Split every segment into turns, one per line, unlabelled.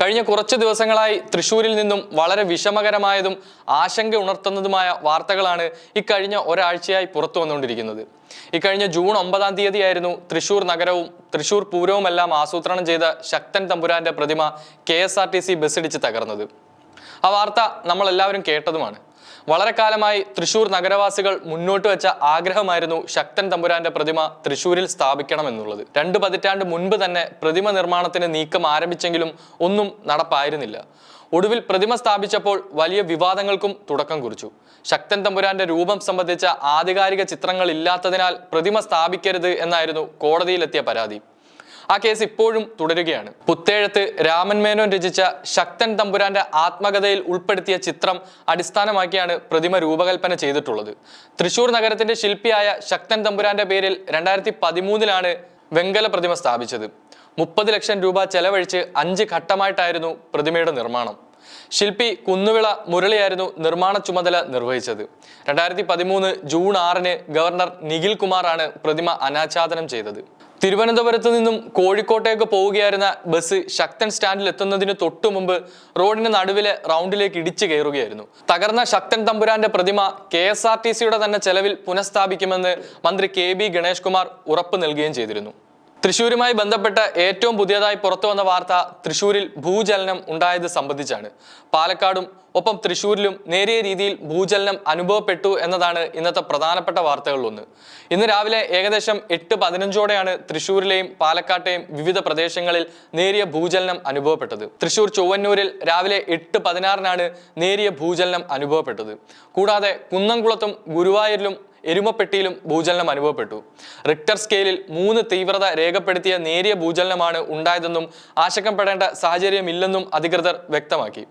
കഴിഞ്ഞ കുറച്ച് ദിവസങ്ങളായി തൃശൂരിൽ നിന്നും വളരെ വിഷമകരമായതും ആശങ്ക ഉണർത്തുന്നതുമായ വാർത്തകളാണ് ഇക്കഴിഞ്ഞ ഒരാഴ്ചയായി പുറത്തു വന്നുകൊണ്ടിരിക്കുന്നത്. ഇക്കഴിഞ്ഞ ജൂൺ ഒമ്പതാം തീയതിയായിരുന്നു തൃശൂർ നഗരവും തൃശൂർ പൂരവുമെല്ലാം ആസൂത്രണം ചെയ്ത ശക്തൻ തമ്പുരാന്റെ പ്രതിമ K S R T C തകർന്നത്. ആ വാർത്ത നമ്മൾ എല്ലാവരും കേട്ടതുമാണ്. വളരെ കാലമായി തൃശൂർ നഗരവാസികൾ മുന്നോട്ട് വെച്ച ആഗ്രഹമായിരുന്നു ശക്തൻ തമ്പുരാന്റെ പ്രതിമ തൃശൂരിൽ സ്ഥാപിക്കണം എന്നുള്ളത് രണ്ട് പതിറ്റാണ്ട് മുൻപ് തന്നെ പ്രതിമ നിർമ്മാണത്തിന് നീക്കം ആരംഭിച്ചെങ്കിലും ഒന്നും നടപ്പായിരുന്നില്ല. ഒടുവിൽ പ്രതിമ സ്ഥാപിച്ചപ്പോൾ വലിയ വിവാദങ്ങൾക്കും തുടക്കം കുറിച്ചു. ശക്തൻ തമ്പുരാന്റെ രൂപം സംബന്ധിച്ച ആധികാരിക ചിത്രങ്ങൾ ഇല്ലാത്തതിനാൽ പ്രതിമ സ്ഥാപിക്കരുത് എന്നായിരുന്നു കോടതിയിലെത്തിയ പരാതി. ആ കേസ് ഇപ്പോഴും തുടരുകയാണ്. പുത്തേഴത്ത് രാമൻ മേനോൻ രചിച്ച ശക്തൻ തമ്പുരാന്റെ ആത്മകഥയിൽ ഉൾപ്പെടുത്തിയ ചിത്രം അടിസ്ഥാനമാക്കിയാണ് പ്രതിമ രൂപകൽപ്പന ചെയ്തിട്ടുള്ളത്. തൃശൂർ നഗരത്തിന്റെ ശില്പിയായ ശക്തൻ തമ്പുരാന്റെ പേരിൽ രണ്ടായിരത്തി പതിമൂന്നിലാണ് വെങ്കല പ്രതിമ സ്ഥാപിച്ചത്. മുപ്പത് ലക്ഷം രൂപ ചെലവഴിച്ച് അഞ്ച് ഘട്ടമായിട്ടായിരുന്നു പ്രതിമയുടെ നിർമ്മാണം. ശില്പി കുന്നുവിള മുരളിയായിരുന്നു നിർമ്മാണ ചുമതല നിർവഹിച്ചത്. രണ്ടായിരത്തി പതിമൂന്ന് ജൂൺ ആറിന് ഗവർണർ നിഖിൽ കുമാറാണ് പ്രതിമ അനാച്ഛാദനം ചെയ്തത്. തിരുവനന്തപുരത്ത് നിന്നും കോഴിക്കോട്ടേക്ക് പോവുകയായിരുന്ന ബസ് ശക്തൻ സ്റ്റാൻഡിൽ എത്തുന്നതിന് തൊട്ടു മുമ്പ് റോഡിന് നടുവിലെ റൗണ്ടിലേക്ക് ഇടിച്ചു കയറുകയായിരുന്നു. തകർന്ന ശക്തൻ തമ്പുരാന്റെ പ്രതിമ കെ എസ് ആർ ടി സിയുടെ തന്നെ ചെലവിൽ പുനഃസ്ഥാപിക്കുമെന്ന് മന്ത്രി കെ ബി ഗണേഷ് കുമാർ ഉറപ്പ് നൽകുകയും ചെയ്തിരുന്നു. തൃശൂരുമായി ബന്ധപ്പെട്ട ഏറ്റവും പുതിയതായി പുറത്തു വന്ന വാർത്ത തൃശൂരിൽ ഭൂചലനം ഉണ്ടായത് സംബന്ധിച്ചാണ്. പാലക്കാടും ഒപ്പം തൃശൂരിലും നേരിയ രീതിയിൽ ഭൂചലനം അനുഭവപ്പെട്ടു എന്നതാണ് ഇന്നത്തെ പ്രധാനപ്പെട്ട വാർത്തകളിലൊന്ന്. ഇന്ന് രാവിലെ ഏകദേശം എട്ട് പതിനഞ്ചോടെയാണ് തൃശൂരിലെയും പാലക്കാട്ടെയും വിവിധ പ്രദേശങ്ങളിൽ നേരിയ ഭൂചലനം അനുഭവപ്പെട്ടത്. തൃശൂർ ചൊവ്വന്നൂരിൽ രാവിലെ എട്ട് പതിനാറിനാണ് നേരിയ ഭൂചലനം അനുഭവപ്പെട്ടത്. കൂടാതെ കുന്നംകുളത്തും ഗുരുവായൂരിലും എരുമപ്പെട്ടിയിലും ഭൂചലനം അനുഭവപ്പെട്ടു. റിക്ടർ സ്കെയിലിൽ മൂന്ന് തീവ്രത രേഖപ്പെടുത്തിയ നേരിയ ഭൂചലനമാണ് ഉണ്ടായതെന്നും ആശങ്കപ്പെടേണ്ട സാഹചര്യമില്ലെന്നും അധികൃതർ വ്യക്തമാക്കി.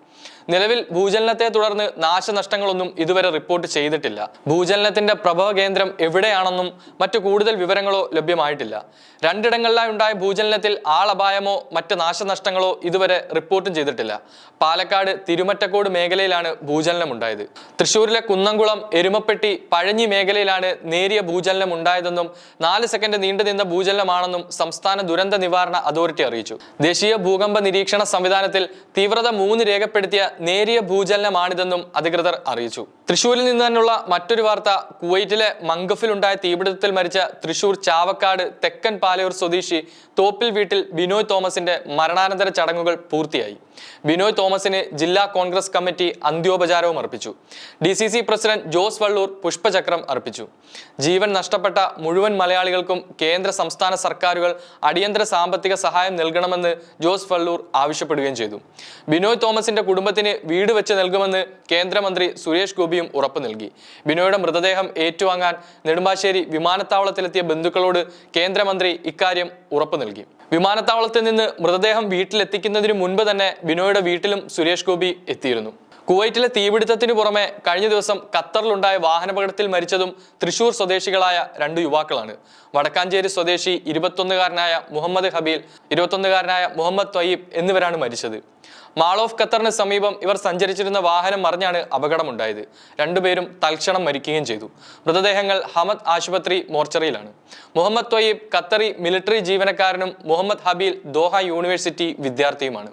നിലവിൽ ഭൂചലനത്തെ തുടർന്ന് നാശനഷ്ടങ്ങളൊന്നും ഇതുവരെ റിപ്പോർട്ട് ചെയ്തിട്ടില്ല. ഭൂചലനത്തിന്റെ പ്രഭവ കേന്ദ്രം എവിടെയാണെന്നും മറ്റു കൂടുതൽ വിവരങ്ങളോ ലഭ്യമായിട്ടില്ല. രണ്ടിടങ്ങളിലായി ഉണ്ടായ ഭൂചലനത്തിൽ ആളപായമോ മറ്റ് നാശനഷ്ടങ്ങളോ ഇതുവരെ റിപ്പോർട്ടും ചെയ്തിട്ടില്ല. പാലക്കാട് തിരുമറ്റക്കോട് മേഖലയിലാണ് ഭൂചലനം ഉണ്ടായത്. തൃശൂരിലെ കുന്നംകുളം എരുമപ്പെട്ടി പഴഞ്ഞി മേഖലയിലാണ് നേരിയ ഭൂചലനം ഉണ്ടായതെന്നും നാല് സെക്കൻഡ് നീണ്ടുനിന്ന ഭൂചലനമാണെന്നും സംസ്ഥാന ദുരന്ത നിവാരണ അതോറിറ്റി അറിയിച്ചു. ദേശീയ ഭൂകമ്പ നിരീക്ഷണ സംവിധാനത്തിൽ തീവ്രത മൂന്ന് രേഖപ്പെടുത്തിയ നേരിയ ഭൂചലനമാണിതെന്നും അധികൃതർ അറിയിച്ചു. തൃശൂരിൽ നിന്ന് തന്നെയുള്ള മറ്റൊരു വാർത്ത കുവൈറ്റിലെ മംഗഫിലുണ്ടായ തീപിടുത്തത്തിൽ മരിച്ച തൃശൂർ ചാവക്കാട് തെക്കൻ പാലയൂർ സ്വദേശി തോപ്പിൽ വീട്ടിൽ ബിനോയ് തോമസിന്റെ മരണാനന്തര ചടങ്ങുകൾ പൂർത്തിയായി. ബിനോയ് തോമസിന് ജില്ലാ കോൺഗ്രസ് കമ്മിറ്റി അന്ത്യോപചാരവും അർപ്പിച്ചു. D C C president Jose Vallur പുഷ്പചക്രം അർപ്പിച്ചു. ജീവൻ നഷ്ടപ്പെട്ട മുഴുവൻ മലയാളികൾക്കും കേന്ദ്ര സംസ്ഥാന സർക്കാരുകൾ അടിയന്തര സാമ്പത്തിക സഹായം നൽകണമെന്ന് ജോസ് വള്ളൂർ ആവശ്യപ്പെടുകയും ചെയ്തു. ബിനോയ് തോമസിന്റെ കുടുംബത്തിന് വീട് വെച്ച് നൽകുമെന്ന് കേന്ദ്രമന്ത്രി സുരേഷ് ഗോപിയും ഉറപ്പു നൽകി. ബിനോയുടെ മൃതദേഹം ഏറ്റുവാങ്ങാൻ നെടുമ്പാശ്ശേരി വിമാനത്താവളത്തിലെത്തിയ ബന്ധുക്കളോട് കേന്ദ്രമന്ത്രി ഇക്കാര്യം ഉറപ്പു നൽകി. വിമാനത്താവളത്തിൽ നിന്ന് മൃതദേഹം വീട്ടിലെത്തിക്കുന്നതിന് മുൻപ് തന്നെ ബിനോയുടെ വീട്ടിലും സുരേഷ് ഗോപി എത്തിയിരുന്നു. കുവൈറ്റിലെ തീപിടുത്തത്തിന് പുറമെ കഴിഞ്ഞ ദിവസം ഖത്തറിലുണ്ടായ വാഹനാപകടത്തിൽ മരിച്ചതും തൃശൂർ സ്വദേശികളായ രണ്ട് യുവാക്കളാണ്. വടക്കാഞ്ചേരി സ്വദേശി ഇരുപത്തൊന്നുകാരനായ മുഹമ്മദ് ഹബീൽ ഇരുപത്തൊന്നുകാരനായ മുഹമ്മദ് ത്വയ്യബ് എന്നിവരാണ് മരിച്ചത്. മാൾ ഓഫ് ഖത്തറിന് സമീപം ഇവർ സഞ്ചരിച്ചിരുന്ന വാഹനം മറിഞ്ഞാണ് അപകടമുണ്ടായത്. രണ്ടുപേരും തൽക്ഷണം മരിക്കുകയും ചെയ്തു. മൃതദേഹങ്ങൾ ഹമദ് ആശുപത്രി മോർച്ചറിയിലാണ്. മുഹമ്മദ് ത്വയീബ് ഖത്തറി മിലിറ്ററി ജീവനക്കാരനും മുഹമ്മദ് ഹബീൽ ദോഹ യൂണിവേഴ്സിറ്റി വിദ്യാർത്ഥിയുമാണ്.